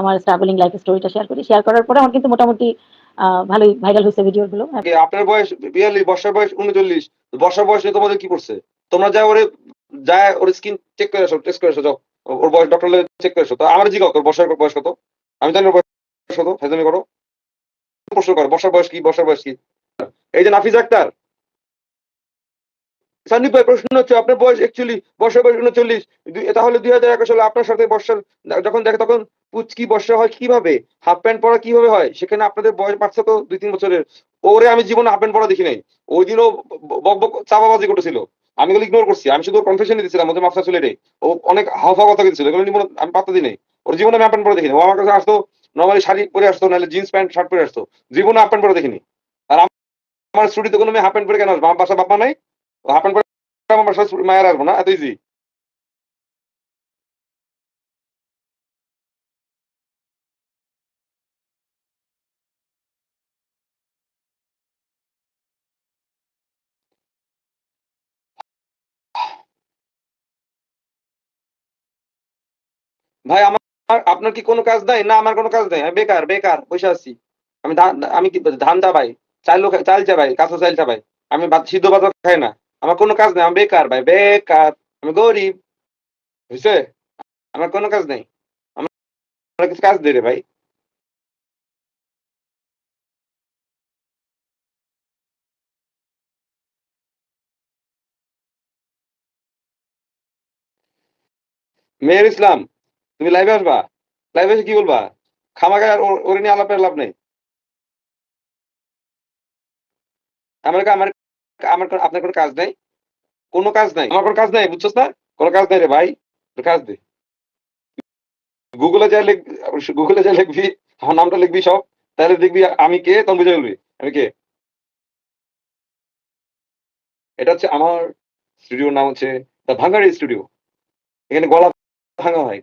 আমার travelling life স্টোরিটা share করি। শেয়ার করার পরে আমার কিন্তু মোটামুটি ভালোই ভাইরাল হয়েছে ভিডিওগুলো আপনার বয়স বিয়াল্লিশ, বর্ষার বয়স উনচল্লিশ। বর্ষার বয়স নিয়ে তোমাদের কি করছে? তোমরা যা ওরে, যা ওর স্কিন চেক করে আসো টেস্ট করে আসো, যাও। ওর বয়স ডক্টর চেক করে আসো। তো আমার জিজ্ঞাসা কর বর্ষার বয়স কত? আমি জানি ওর বয়স কত ফেজামি করো। প্রশ্ন করো, বর্ষার বয়স কি, বর্ষার বয়স কি? এই যে নাফিজ আক্তার সান্নিপ ভাই, প্রশ্ন হচ্ছে, আপনার বয়স একচুয়ালি বর্ষার বয়স উনচল্লিশ। তাহলে দুই হাজার একুশ সালে আপনার সাথে বর্ষার, যখন দেখে তখন পুচকি বর্ষা হয় কীভাবে? হাফ প্যান্ট পরা কীভাবে হয়? সেখানে আপনাদের বয়স পার্থক্য দুই তিন বছরের। ওরে, আমি জীবনে হাফ প্যান্ট পরা দেখি নাই। ওই দিনও বক বক চাপাবাজি করতেছিল। আমি এগুলো ইগনোর করছি। আমি শুধু কনফেশন দিয়েছিলাম ওদের মাফসা রে। ও অনেক হাফা কথা দিচ্ছিল এগুলো জীবনে আমি পাত্তা দিই নাই। ওর জীবনে আমি হাফ প্যান্ট পরা দেখিনি। ও আমার কাছে আসতো নর্মালি শাড়ি পরে আসতো, নাহলে জিন্স প্যান্ট শার্ট পরে আসতো। জীবনে হাফ প্যান্ট পরা দেখিনি। আর আমার স্টুডিওতে কোনো মেয়ে হাফ প্যান্ট পরে কেন আসব? আমার বাসা বাপা নাই। আমার মায়ের আসব না? এত ইজি ভাই, আমার, আপনার কি কোনো কাজ নাই? না, আমার কোনো কাজ নাই। বেকার বেকার, বসে আছি। আমি ধান, আমি কি, ধান চাবাই, চাল চাল চাবাই, কাঁচা চাল চাবাই। আমি সিদ্ধ ভাত খাই না। আমার কোনো কাজ নেই, আমি বেকার ভাই, বেকার। আমি গরিব, বুঝছে? আমার কোনো কাজ নেই। আমার কিছু কাজ দে ভাই। মেয়ের ইসলাম, তুমি লাইভে আসবা? লাইভে এসে কি বলবা? খামাকে আর ওরে নিয়ে আলাপের লাভ নেই। আমার আমার আমার আপনার কোনো কাজ নাই? কোনো কাজ নাই? আমার কোনো কাজ নাই, বুঝছস না? কোনো কাজ নাই রে ভাই কাজ দে। গুগলে যা লিখ গুগলে যা লিখবি, আমার নামটা লিখবি সব, তাহলে দেখবি আমি কে, তখন বুঝে বলবি আমি কে। এটা হচ্ছে আমার স্টুডিওর নাম হচ্ছে দ্য ভাঙ্গারি স্টুডিও এখানে গলা ভাঙা হয়।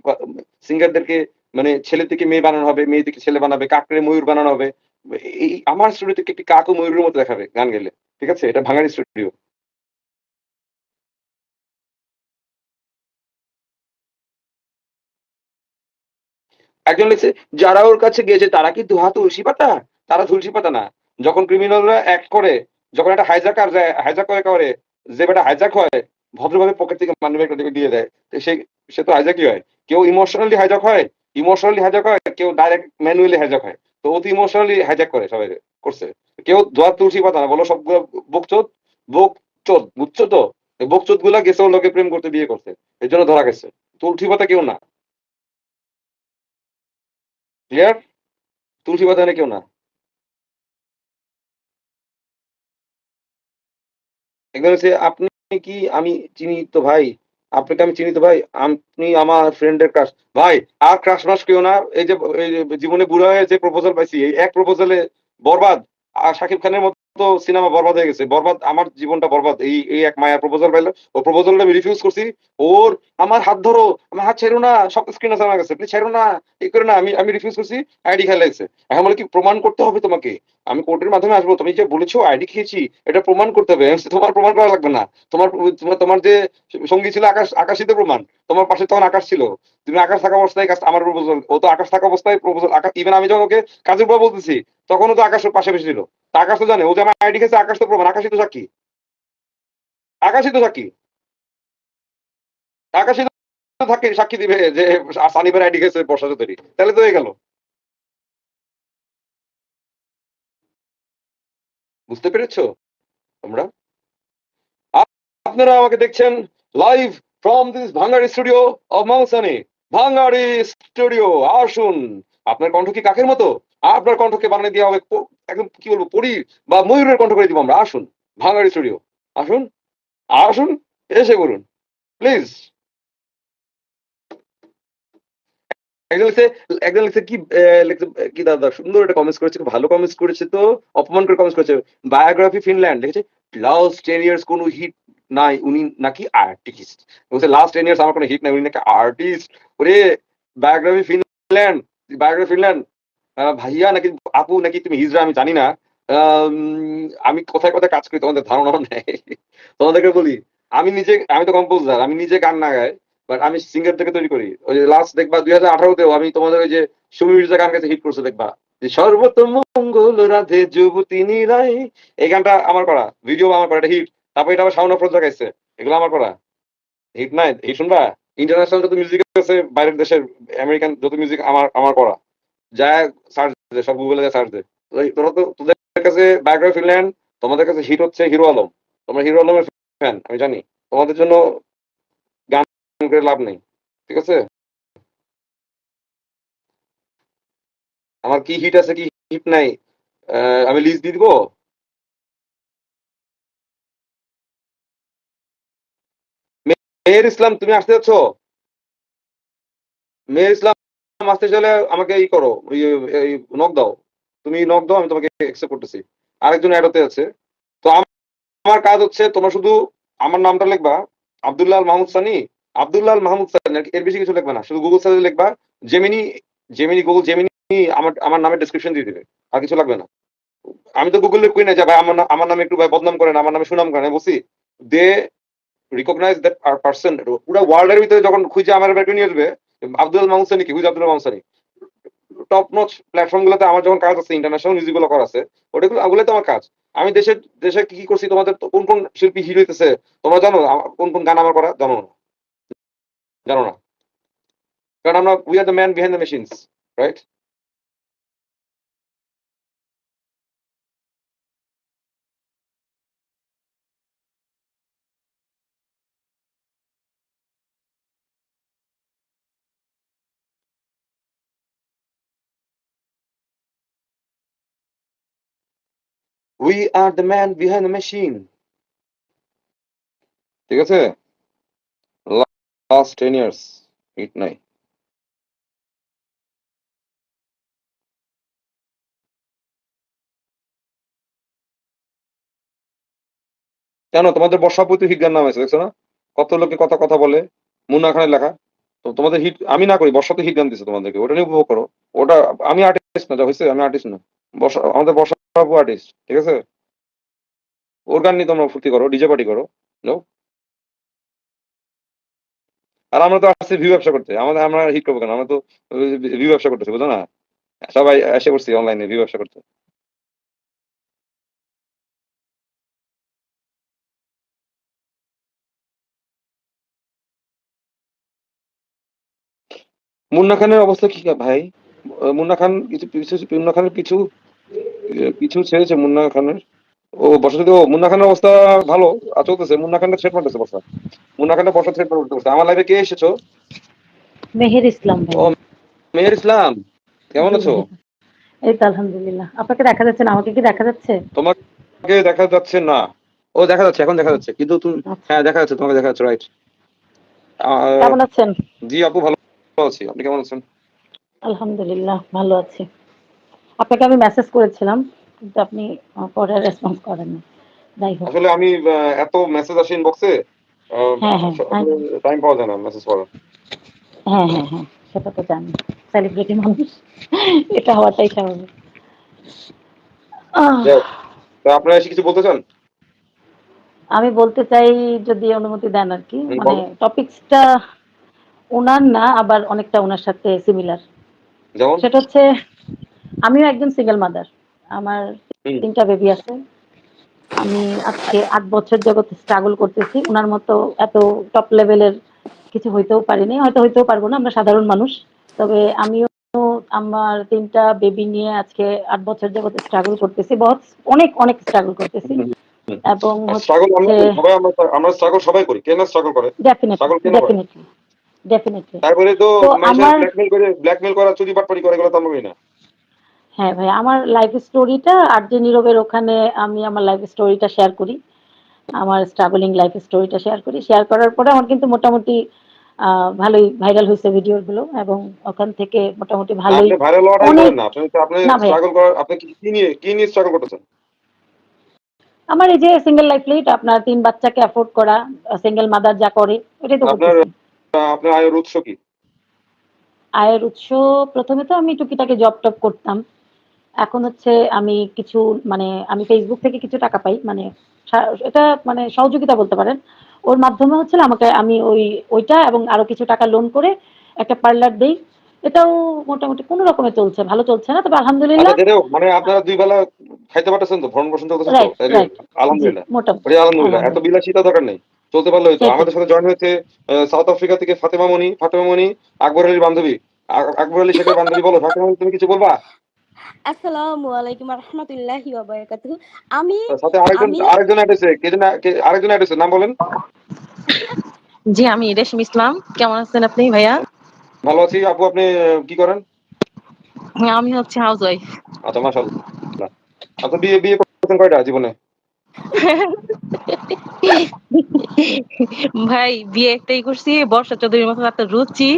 সিঙ্গারদেরকে মানে ছেলে থেকে মেয়ে বানানো হবে মেয়ে থেকে ছেলে বানাবে, কাকড়ে ময়ূর বানানো হবে। এই আমার স্টুডিও থেকে একটি কাক ময়ূরের মতো দেখাবে গান গেলে, ঠিক আছে? এটা ভাঙারি স্টুডিও একজন লিখছে, যারা ওর কাছে গিয়েছে তারা কি দুহা তুলসী পাতা? তারা তুলসী পাতা না। যখন ক্রিমিনালরা অ্যাক্ট করে, যখন একটা হাইজাকার যায় হাইজাক করে করে যে বেটা হাইজাক হয়, ভদ্রভাবে পকেট থেকে মানি ব্যাগটা দিয়ে দেয়। সে সে তো হাইজাকই হয়। কেউ ইমোশনালি হাইজাক হয় ইমোশনালি হাইজাক হয়, কেউ ডাইরেক্ট ম্যানুয়ালি হাইজাক হয়। তো অতি ইমোশনালি হাইজাক করে সবাই করছে। কেউ ধোয়া তুলসী পাতা না, বলো সবগুলো বকচোদ বকচোদ, বুঝছ তো? বকচোদগুলা গেছে ওর লোকে প্রেম করতে, বিয়ে করছে এর জন্য ধরা গেছে। তুলসী পাতা কেউ না। ক্লিয়ার তুলসী পাতা এনে কেউ না। হচ্ছে, আপনি কি, আমি চিনি তো ভাই? আপনাকে আমি চিনি তো ভাই। আপনি আমার ফ্রেন্ডের ক্রাশ ভাই, আর ক্রাশ মাস কেউ না। এই যে জীবনে বুড়া হয়ে যে প্রপোজাল পাইছি, এই এক প্রপোজালে বরবাদ। আর শাকিব খানের মতো সিনেমা বরবাদ হয়ে গেছে। বরবাদ, আমার জীবনটা বরবাদ। এই এই এক মায়া প্রপোজাল পাইলো। ও প্রপোজালটা আমি রিফিউজ করছি। ওর আমার হাত ধরো, আমার হাত ছেড়ো না, সব স্ক্রিন আছে আমার কাছে। প্লিজ ছেড়ো না, এই করে না, আমি আমি রিফিউজ করছি আইডি খেয়ে লাগছে এখন বলে কি, প্রমাণ করতে হবে তোমাকে। আমি কোর্টের মাধ্যমে আসব। তুমি যে বলেছ আইডি খেয়েছি, এটা প্রমাণ করতে হবে। তোমার প্রমাণ করা লাগবে না। তোমার তোমার যে সঙ্গী ছিল আকাশ, আকাশিতে প্রমাণ। তোমার পাশে তখন আকাশ ছিল। তুমি আকাশ থাকা অবস্থায় কাজ- আমার প্রপোজাল ও তো আকাশ থাকা অবস্থায় প্রপোজাল ইভেন আমি যখন ওকে কাজের পর বলতেছি, তখনও তো আকাশ ওর পাশে বসে ছিল। তা আকাশ তো জানে, ও যে আমার আইডি খেয়েছে, আকাশ তো প্রমাণ আকাশই তো সাক্ষী। আকাশই তো সাক্ষী। আকাশই তো থাকে, সাক্ষী দিবে যে সানিবার আইডি খেয়েছে বর্ষা চৌধুরী। তাহলে তো হয়ে গেল। বুঝতে পেরেছ তোমরা? আপনারা আমাকে দেখছেন live from this Bhangari studio of Mausani Bhangari studio আসুন। আপনার কণ্ঠ কি কাকের মতো? আপনার কণ্ঠকে বানিয়ে দেওয়া হবে একদম কি বলব, পরি বা ময়ূরের কণ্ঠ করে দিব আমরা। আসুন ভাঙ্গারি স্টুডিও। আসুন আসুন, এসে করুন প্লিজ। একজন লিখছে একজন লিখছে কি কি দাদা, সুন্দর একটা কমেন্টস করেছে, ভালো কমেন্টস করেছে তো, অপমান করে কমেন্টস করেছে। বায়োগ্রাফি ফিনল্যান্ড লিখেছে লাস্ট টেন ইয়ার্স কোনো হিট নাই, উনি নাকি আর্টিস্ট বলছে লাস্ট টেন ইয়ার্স আমার কোনো হিট নাই, উনি নাকি আর্টিস্ট ওরে বায়োগ্রাফি ফিনল্যান্ড বায়োগ্রাফি ফিনল্যান্ড ভাইয়া নাকি আপু নাকি তুমি হিজরা, আমি জানি না। আমি কোথায় কোথায় কাজ করি তোমাদের ধারণাও নেই। তোমাদেরকে বলি, আমি নিজে, আমি তো কম্পোজার আমি নিজে গান না গাই বাট আমি সিঙ্গার থেকে তৈরি করি। ওই যে লাস্ট দেখবা দুই হাজার আঠারোতেও আমি তোমাদের ওই যে সুমি মির্জা গান গেছে হিট করছে, দেখবা। যে সর্বোত্তম মঙ্গল রাধে যুবতী নীলাই এই গানটা আমার করা ভিডিও আমার করা, এটা হিট তারপর এটা আবার শাওন আফরোজা গাইছে, এগুলো আমার করা। হিট নাই হিট শুনবা? ইন্টারন্যাশনাল যত মিউজিক আছে, বাইরের দেশের আমেরিকান যত মিউজিক আমার আমার করা। যা সার্চ সব গুগলে যা সার্চ তোরা তো, তোদের কাছে বায়োগ্রাফি ফিনল্যান্ড তোমাদের কাছে হিট হচ্ছে হিরো আলম তোমরা হিরো আলমের ফ্যান আমি জানি। তোমাদের জন্য গান করে লাভ নেই, ঠিক আছে? আমার কি হিট আছে, কি হিট নাই আমি লিস্ট দিয়ে দিব? মেয়ের ইসলাম, তুমি আসতে যাচ্ছ? মেয়ের ইসলাম আসতে চলে আমাকে ই করো এই নক দাও। তুমি নক দাও, আমি তোমাকে অ্যাকসেপ্ট করতেছি। আরেকজন অ্যাড হতে আছে। তো আমার কাজ হচ্ছে তোমরা শুধু আমার নামটা লিখবা আব্দুল্লাহ মাহমুদ সানি। আব্দুল্লাহ মাহমুদ সানি এর বেশি কিছু লিখবা না। শুধু গুগল সার্চে লিখবা জেমিনি জেমিনি গুগল জেমিনি আমার আমার নামে ডেসক্রিপশন দিয়ে দিবে। আর কিছু লাগবে না। আমি তো গুগলে কই না যে, ভাই, আমার আমার নামে একটু, ভাই, বদনাম করেন, আমার নামে সুনাম করেন। বলছি they recognise that R person পুরো ওয়ার্ল্ডের ভিতরে যখন খুঁজে আমার বের নিয়ে আসবে আব্দুল মাংসানি কি? Who's Abdul Mangsani top notch platform গুলোতে আমার যখন কাজ আছে ইন্টারন্যাশনাল মিউজিকগুলো করা আছে, ওটাগুলো ওগুলো তো আমার কাজ। আমি দেশের দেশে কি কি করছি, তোমাদের কোন কোন শিল্পী হিরো হইতেছে, তোমরা জানো? কোন কোন গান আমার করা? জানো না। জানো না। কারণ আমরা we are the man behind the machines right we are the man behind the machine ঠিক আছে? লাস্ট টেন ইয়ার্স হিট নাই কেন তোমাদের বর্ষাপতি হিট গান নাম আছে, দেখছ না? কত লোকে কত কথা বলে মুন্না খানের লেখা। তো তোমাদের হিট, আমি না করি, বর্ষাতে হিট গান দিছে তোমাদেরকে, ওটা নিয়ে উপভোগ করো। ওটা, আমি আর্টিস্ট না, যা হয়েছে আমি আর্টিস্ট না। বর্ষা, আমাদের বর্ষা আর্টিস্ট ঠিক আছে? ওর গান নিয়ে তোমরা ফুর্তি করো ডিজে পার্টি করো যাও আর আমরা তো আসছি ভিউ ব্যবসা করতে, আমাদের, আমরা হিট করব কেন? আমরা তো ভিউ ব্যবসা করতেছি বুঝো না? সবাই এসে করছি অনলাইনে ভিউ ব্যবসা করতে। মুন্না খানের অবস্থা কি ভাই? মুন্না খান কিছু, মুন্না খানের কিছু কিছু ছেড়েছে মুন্না খানের। ও বসা যদি ও মুন্না খানের অবস্থা ভালো চলতেছে। মুন্না খানটা থ্রেট মারতেছে বসা মুন্না খানটা বসা থ্রেট মারতে বসে আমার লাইফে কে এসেছ? মেহের ইসলাম ও মেহের ইসলাম কেমন আছো? এই তো আলহামদুলিল্লাহ। আপনাকে দেখা যাচ্ছে না? আমাকে কি দেখা যাচ্ছে? তোমাকে দেখা যাচ্ছে না। ও দেখা যাচ্ছে এখন দেখা যাচ্ছে। কিন্তু তুমি হ্যাঁ দেখা যাচ্ছে তোমাকে দেখা যাচ্ছে রাইট কেমন আছেন? জি আপু ভালো আছি। আপনি কেমন আছেন? আলহামদুলিল্লাহ ভালো আছি। আপনাকে আমি মেসেজ করেছিলাম কিন্তু আপনি পরে রেসপন্স করেন না যাই হোক। আসলে আমি এত মেসেজ আসে ইনবক্সে হ্যাঁ, হ্যাঁ, টাইম পাওয়া যায় না মেসেজ করার। হ্যাঁ হ্যাঁ হ্যাঁ সেটা তো জানি। সেলিব্রিটি মানুষ এটা হওয়াটাই স্বাভাবিক। তা আপনারা এসে কিছু বলতে চান? আমি বলতে চাই যদি অনুমতি দেন আর কি মানে। টপিকসটা ওনার না আবার অনেকটা ওনার সাথে সিমিলার যেমন? সেটা হচ্ছে আমিও একজন সিঙ্গেল মাদার আমার তিনটা বেবি আছে। আমি আজকে আট বছর জগৎ স্ট্রাগল করতেছি। ওনার মতো এত টপ লেভেলের কিছু হইতেও পারিনি। হয়তো হইতেও পারব না আমরা সাধারণ মানুষ। তবে আমিও আমার তিনটা বেবি নিয়ে আজকে আট বছর জগৎ স্ট্রাগল করতেছি। বহুত অনেক অনেক স্ট্রাগল করতেছি। এবং স্ট্রাগল আমরা স্ট্রাগল সবাই করি। কে না স্ট্রাগল করে? ডেফিনেটলি কেন? ডেফিনেটলি ডেফিনেটলি তারপরে তো আমার- ব্ল্যাকমেল করে ব্ল্যাকমেল করা চুরি বাটপারি করে এগুলো তো আমরা না। হ্যাঁ ভাই আমার লাইফ স্টোরিটা আর যে নীরবের ওখানে আমি আমার লাইফ স্টোরিটা শেয়ার করি আমার স্ট্রাগলিং লাইফ স্টোরিটা শেয়ার করি শেয়ার করার পরে আমার কিন্তু মোটামুটি ভালোই ভাইরাল হয়েছে ভিডিওগুলো এবং ওখান থেকে মোটামুটি ভালোই ভাইরাল হওয়াটা অনেক- করেন না আপনি তো আপনি না ভাই। স্ট্রাগল আপনি কি কি নিয়ে কি নিয়ে স্ট্রাগল করতেছেন? আমার এই যে সিঙ্গেল লাইফ লিড আপনার তিন বাচ্চাকে অ্যাফোর্ড করা সিঙ্গেল মাদার যা করে এটাই তো আপনার আপনার আয়ের উৎস কি? আয়ের উৎস প্রথমে তো আমি টুকিটাকি জব টপ করতাম। এখন হচ্ছে আমি কিছু মানে আমি ফেসবুক থেকে কিছু টাকা পাই মানে এটা মানে সহযোগিতা বলতে পারেন। ওর মাধ্যমে হচ্ছে আমাকে আমি ওই ওইটা এবং আরও কিছু টাকা লোন করে একটা পার্লার দেই। এটাও মোটামুটি কোনো রকমে চলছে ভালো চলছে না তবে আলহামদুলিল্লাহ আচ্ছা মানে আপনারা দুই বেলা খাইতে পারতেছেন তো? ভরণ পোষণ চলতেছে আলহামদুলিল্লাহ। আলহামদুলিল্লাহ। এত বিলাসিতা দরকার নেই। চলতে পারলে হয়তো। আমাদের সাথে জয়েন হয়েছে সাউথ আফ্রিকা থেকে ফাতেমা মনি। ফাতেমা মনি আকবর আলীর বান্ধবী। আকবর আলী শেখের বান্ধবী বলো। ফাতেমা তুমি কিছু বলবা? আসসালামু আলাইকুম রাহমাতুল্লাহি ওয়া বারাকাতুহু। আমি সাথে আরেকজন আরেকজন এসেছে কে যেন আরেকজন এসেছে নাম বলেন। জি আমি রেশমি ইসলাম। কেমন আছেন আপনি ভাইয়া? ভালো আছি। আপু আপনি কি করেন? হ্যাঁ, আমি হচ্ছে হাউস ওয়াইফ আচ্ছা মাশাআল্লাহ। আচ্ছা বিয়ে বিয়ে করতেন কয়টা? জীবনে? ভাই বিয়ে একটাই করছি বর্ষা চৌধুরীর মতো এত রুচি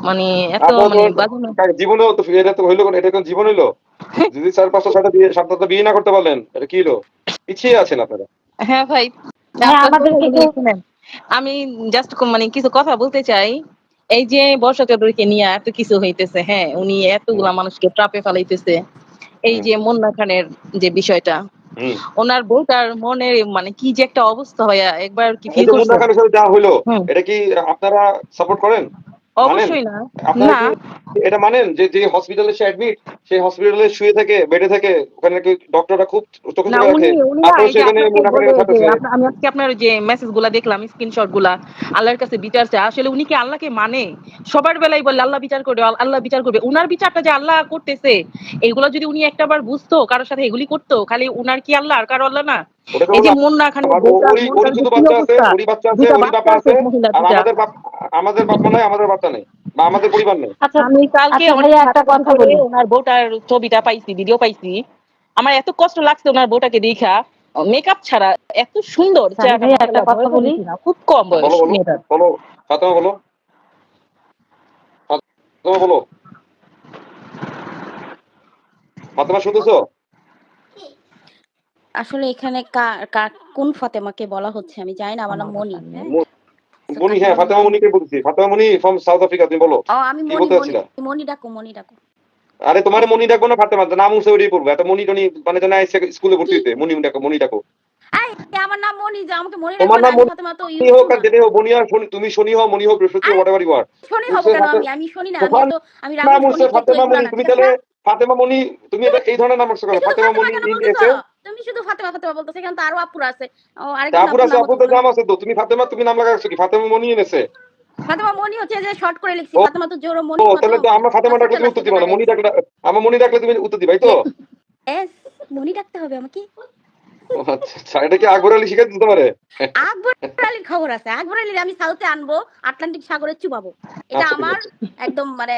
মানে এত মানে তো- বাজে না। কারণ জীবনেও তো এটা তো হইল কোন- এটা কোন জীবন হইল? যদি চার পাঁচটা ছয়টা বিয়ে সাতটা বিয়ে না করতে পারলেন এটা কি হলো পিছিয়ে আছেন আপনারা। হ্যাঁ ভাই হ্যাঁ। আমি জাস্ট মানে কিছু কথা বলতে চাই। এই যে বর্ষা চৌধুরীকে নিয়ে এত কিছু হইতেছে হ্যাঁ উনি এতগুলা মানুষকে ট্রাপে ফেলাইতেছে। এই যে মুন্না খানের যে বিষয়টা ওনার বউ তার মনে মানে কি যে একটা অবস্থা হয় একবার কি ফিল করছে করছেন? হইল এটা কি আপনারা সাপোর্ট করেন? অবশ্যই না। না। এটা মানেন? যে যে হসপিটালে সে অ্যাডমিট সেই হসপিটালে শুয়ে থাকে বেডে থাকে ওখানে ডক্টররা খুব চোখে না চোখে উনি রাখে সেখানে আমি আজকে আপনার যে মেসেজগুলা দেখলাম স্ক্রিনশটগুলা আল্লাহর কাছে বিচার চায়। আসলে উনি কি আল্লাহকে মানে? সবার বেলায় বলে আল্লাহ বিচার করবে আল্লাহ বিচার করবে। উনার বিচারটা যে আল্লাহ করতেছে এগুলো যদি উনি একটা বার বুঝতো কারোর সাথে এগুলি করতো খালি উনার কি আল্লাহ আর কারও আল্লাহ না? এই যে মুন্না খানের বাবা, বউটা, ওরই ওরই মুন্নার শুধু যে কি বাচ্চা আছে বাচ্চা আছে দুটা ওরই বাচ্চা বাবা আছে আছে আর আমাদের আমাদের বাপ নাই আমাদের বাচ্চা নেই বা আমাদের পরিবার নেই। আচ্ছা আমি কালকে অনেক ভাইয়া একটা কথা বলি। ওনার বউটার ছবিটা পাইছি ভিডিও পাইছি। আমার এত কষ্ট লাগছে ওনার বউটাকে দেখা। মেকআপ ছাড়া এত সুন্দর আচ্ছা, একটা কথা বলি। খুব কম বয়স। বলো বলো বলো ফাতেমা বলো। ফাতেমা বলো। ফাতেমা শুনতেছো? আসলে এখানে কোন ফাতেমাকে বলা হচ্ছে? আমি জানি না আমার নাম মনি। হ্যাঁ? মনি। হ্যাঁ ফাতেমা মনিকে বলছি। Fatema Moni from South Africa তুমি বলো। ও আমি মনি মনি মনি ডাকো মনি ডাকো। আরে তোমার মনি ডাকবো না ফাতেমা নাম উঠছে ওইটাই পড়ব একটা মনি টনি মানে জানা স্কুলে ভর্তি হইতে। মনি ডাকো মনি ডাকো। আমার নাম মনি যে আমাকে মনি তোমার নাম আমি ফাতেমা তো হোক আর যেটাই হোক মনি আর শনি তুমি শনি হও মনি হোক বৃহস্পতি হোয়াট এভার ইউ আর শনি হব কেন আমি? আমি শনি না আমি তো আমি ফাতেমা মনি তুমি তাহলে ফাতেমা মনি তুমি এটা এই ধরনের নাম রাখছো কেন ফাতেমা মনি ইন? এসে তুমি শুধু ফাতেমা ফাতেমা বলতেছ এখানে তো আরও আপুরা আছে। ও আরেকটা আপুর আছে তো নাম আছে তো তুমি ফাতেমা তুমি নাম লাগাচ্ছ কি? ফাতেমা মনি এনেছে ফাতেমা মনি হচ্ছে যে শর্ট করে লিখছি ফাতেমা তো জোর মনি ও তাহলে তো আমরা ফাতেমা ডাকলে তুমি উত্তর দিবা না মনি ডাকলে আমরা মনি ডাকলে তুমি উত্তর দিবাই তো। এস মনি ডাকতে হবে আমাকে। আচ্ছা আচ্ছা। এটা কি আকবর আলী শিখাই দিতে পারে? আকবর আলীর খবর আছে। আকবর আলীর আমি সাউথে আনব আটলান্টিক সাগরে চুবাবো। এটা আচ্ছা, আমার একদম মানে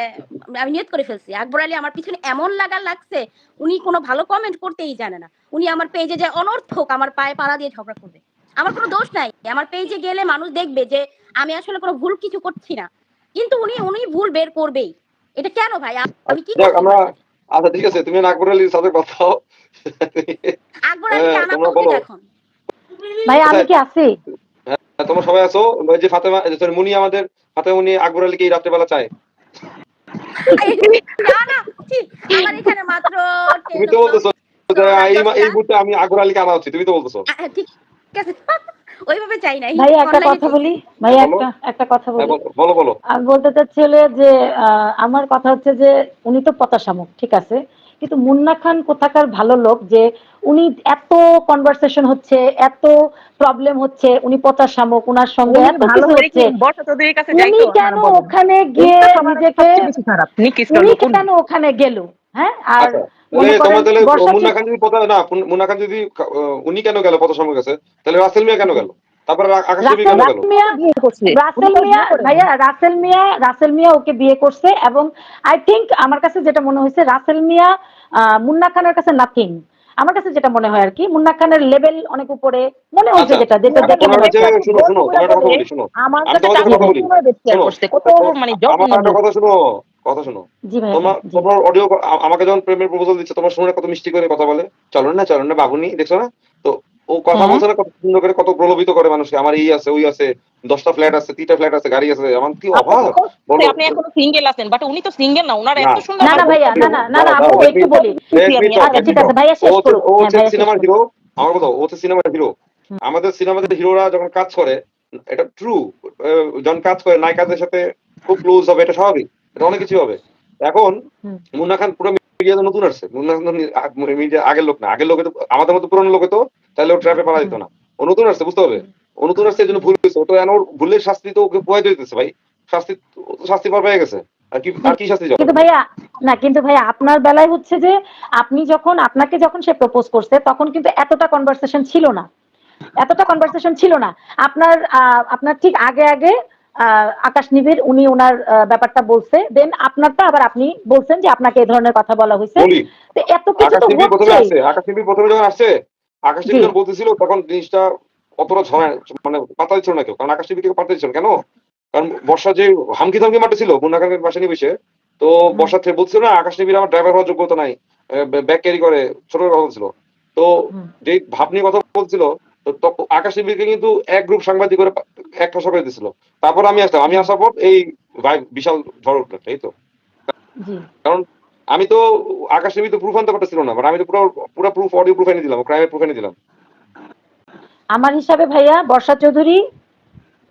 আমি নিয়ত করে ফেলছি। আকবর আলী আমার পিছনে এমন লাগা লাগছে উনি কোনো ভালো কমেন্ট করতেই জানে না। উনি আমার পেজে যে অনর্থক আমার পায়ে পাড়া দিয়ে ঝগড়া করবে। আমার কোনো দোষ নাই। আমার পেজে গেলে মানুষ দেখবে যে আমি আসলে কোনো ভুল কিছু করছি না। কিন্তু উনি উনি ভুল বের করবেই। এটা কেন ভাই? আমি কি আমরা? আচ্ছা ঠিক আছে তুমি আকবর আলীর সাথে কথা হও। আকবর আলীকে হ্যাঁ, তোমরা বলো। ভাই আমি কি আছি? হ্যাঁ, তোমরা সবাই আছো? ওই যে ফাতেমা সরি মুনি আমাদের ফাতেমা মুনি আকবর আলীকে এই রাত্রেবেলা চায়। না না আমার এখানে মাত্র তুমি তো বলতেছো এই মুহূর্তে আমি আকবর আলীকে আনা হচ্ছে তুমি তো বলতেছো। ঠিক আছে। ওইভাবে চাই নাই ভাই একটা কথা বলি। ভাই একটা একটা কথা হ্যাঁ, বলি বলো, বলো। বলো আমি বলতে চাচ্ছিলে যে আমার কথা হচ্ছে যে উনি তো পতাশামুখ ঠিক আছে? কিন্তু মুন্না খান কোথাকার ভালো লোক যে উনি এত কনভারসেশন হচ্ছে এত প্রবলেম হচ্ছে উনি পতাশামুক উনার সঙ্গে এত ভালো কিছু হচ্ছে। উনি কেন ওখানে গিয়ে নিজেকে উনি কেন ওখানে গেল? হ্যাঁ? আর আচ্ছা, মনে তাহলে করেন তোমার তাহলে বর্ষা মুন্না খান যদি পতা না পুন- মুন্না খান যদি আহ, উনি কেন গেল কত সময় তাহলে রাসেল মিয়া কেন গেল? তারপরে আ- আকাশ নবী কেন গেল? রাসেল মিয়া বিয়ে করছে। রাসেল উনি তো মিয়া বিয়ে করেন। ভাইয়া রাসেল মিয়া রাসেল মিয়া ওকে বিয়ে করছে এবং আই থিংক আমার কাছে যেটা মনে হয়েছে রাসেল মিয়া আহ, মুন্না খানের কাছে নাথিং আমার কাছে যেটা মনে হয় আর কি মুন্না খানের লেভেল অনেক উপরে। মনে হয়েছে আচ্ছা, যেটা যেটা আচ্ছা, দেখে মনে শুনো আমার কাছে কথা শোনো, মানে আমার কথা শুনো। কথা শুনো। তোমার তোমার অডিও আমাকে যখন প্রেমের প্রপোজাল দিচ্ছে তোমার শুনে কত মিষ্টি করে কথা বলে। চলো না চলো না বাবুনি দেখছ না? তো ও কথা হ্যাঁ। বলছে না কত সুন্দর করে কত প্রলোভিত করে মানুষকে। আমার এই আছে ওই আছে দশটা ফ্ল্যাট আছে তিনটা ফ্ল্যাট আছে গাড়ি আছে। আমার কি অভাব? আপনি এখনও সিঙ্গেল আছেন বাট উনি তো সিঙ্গেল না ওনার এত সুন্দর না না ভাইয়া না না না না আপু একটু বলি। আচ্ছা ঠিক আছে. ভাইয়া ও শেষ করুক। ও হ্যাঁ হচ্ছে সিনেমার হিরো আমার কথা ও হচ্ছে সিনেমার হিরো আমাদের সিনেমাতে হিরোরা যখন কাজ করে এটা ট্রু যখন কাজ করে নায়িকাদের সাথে খুব ক্লোজ হবে এটা স্বাভাবিক। এটা অনেক কিছু হবে। এখন মুন্না খান পুরো মিডিয়াতে নতুন আসছে। মুন্না খান মিডিয়া আগের লোক না। আগের লোকে তো আমাদের মতো পুরনো লোকে তো তাহলে ও ট্র্যাপে পারা যেত না। ও নতুন আসছে বুঝতে হবে ও নতুন আসছে এই জন্য ভুল হয়েছে। ও তো ওর ভুলের শাস্তি তো ওকে পোয়াই দিতেছে ভাই। শাস্তি শাস্তি পার পেয়ে গেছে। কিন্তু ভাইয়া না কিন্তু ভাইয়া আপনার বেলায় হচ্ছে যে আপনি যখন আপনাকে যখন সে প্রপোজ করছে তখন কিন্তু এতটা কনভারসেশন ছিল না। এতটা কনভারসেশন ছিল না। আপনার আপনার ঠিক আগে আগে আকাশ নিবিড় উনি ওনার ব্যাপারটা বলছে। দেন আপনারটা আবার আপনি বলছেন যে আপনাকে এই ধরনের কথা বলা হয়েছে। তো এত কিছু তো হচ্ছে আকাশ টিভি প্রথমে যখন আসছে আকাশ। যখন বলতেছিল তখন জিনিসটা অতটা ছড়ায় মানে পাতা দিচ্ছিল না কেউ কারণ আকাশ থেকে পাতা দিচ্ছিল কেন? কারণ বর্ষা যে হামকি থামকি মারতেছিল মুন্না খানের পাশে নিয়ে বসে তো বর্ষা থেকে বলছিল না আকাশ টিভির আমার ড্রাইভার হওয়ার যোগ্যতা নাই ব্যাগ ক্যারি করে ছোট কথা ছিল তো। যে ভাব নিয়ে কথা বলছিল তো তখন আকাশ টিভিকে কিন্তু এক গ্রুপ সাংবাদিক করে এক ঠসা দিছিল। তারপর আমি আসলাম। আমি আসার পর এই বিশাল ঝড় উঠল এই তো? কারণ আমি তো আকাশ টিভি তো প্রুফ আনতে পারতেছিল না বাট আমি তো পুরো পুরো প্রুফ অডিও প্রুফ এনে দিলাম ক্রাইমের প্রুফ এনে দিলাম। আমার হিসাবে ভাইয়া বর্ষা চৌধুরী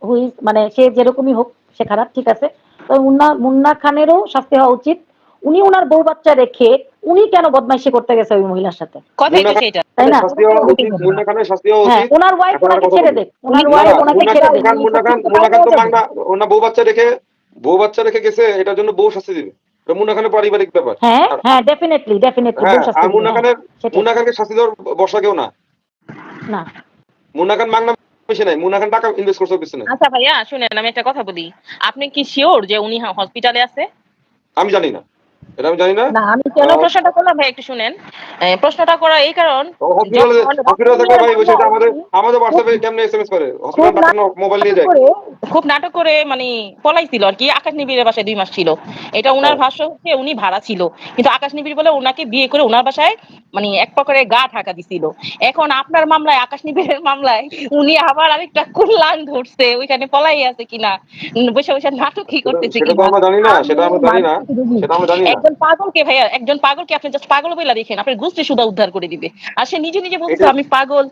হুই মানে সে যেরকমই হোক সে খারাপ ঠিক আছে। তো মুন্না মুন্না খানেরও শাস্তি হওয়া উচিত। উনি ওনার বউ বাচ্চা রেখে উনি কেন বদমাইশি করতে গেছে ওই মহিলার সাথে? তাই না? হ্যাঁ ওনার ওয়াইফ ওনাকে ছেড়ে দেখ ওনার ওয়াইফ ওনাকে ছেড়ে দেখ ওনার বউ বাচ্চা রেখে বউ বাচ্চা রেখে গেছে এটার জন্য বউ শাস্তি দিবে। এটা মুন্না খানের পারিবারিক ব্যাপার। হ্যাঁ হ্যাঁ ডেফিনেটলি ডেফিনেটলি হ্যাঁ শাস্তি মুন্না খানের মুন্না খানকে শাস্তি দেওয়ার বর্ষা কেউ না। না। মুন্না খান মাংনা বেশি নাই মুন্না খান টাকা ইনভেস্ট করছে পিছনে আচ্ছা ভাইয়া শুনেন আমি একটা কথা বলি। আপনি কি শিওর যে উনি হসপিটালে আছে? আমি জানি না। এটা আমি জানি না। না আমি কেন প্রশ্নটা করলাম ভাই একটু শুনেন। প্রশ্নটা করা এই কারণ হসপিটালে যখন- ভাই সেটা আমাদের আমাদের হোয়াটসঅ্যাপে কেমনে এসএমএস করে? হসপিটাল মোবাইল নিয়ে যায়? খুব নাটক করে মানে পলাইছিল আর কি। আকাশ নিবিড়ের বাসায় দুই মাস ছিল। এটা ওনার ভাষ্য হচ্ছে উনি ভাড়া ছিল। কিন্তু আকাশ নিবিড় বলে ওনাকে বিয়ে করে ওনার বাসায় মানে এক প্রকারের গা ঢাকা দিছিল। এখন আপনার মামলায় আকাশ নিবিড়ের মামলায় উনি আবার আরেকটা কুল্লান ধরছে ওইখানে পলাই আছে কিনা? বসে বসে নাটক কি করতেছে সেটা কিনা? আমরা জানি না সেটা আমরা জানি না সেটা আমরা জানি না। একজন পাগলকে ভাইয়া একজন পাগলকে আপনি জাস্ট পাগল বইলা দেখেন আপনার গোষ্ঠী সুদা উদ্ধার করে দিবে। আর সে নিজে নিজে বলছে আমি পাগল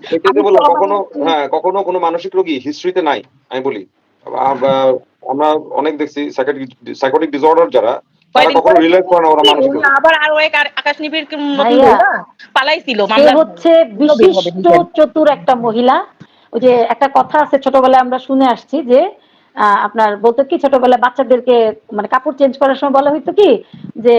কখনো হ্যাঁ কখনো কোনো মানসিক রোগী হিস্ট্রিতে নাই আমি বলি। আমরা অনেক দেখছি সাইকোটিক ডিসঅর্ডার যারা। আবার আরও এক আকাশ নিবিড় পালাইছিল হচ্ছে বিশিষ্ট চতুর একটা মহিলা। ওই যে একটা কথা আছে ছোটবেলায় আমরা শুনে আসছি যে আপনার বলতো কি ছোটবেলায় বাচ্চাদেরকে মানে কাপড় চেঞ্জ করার সময় বলা হইতো কি যে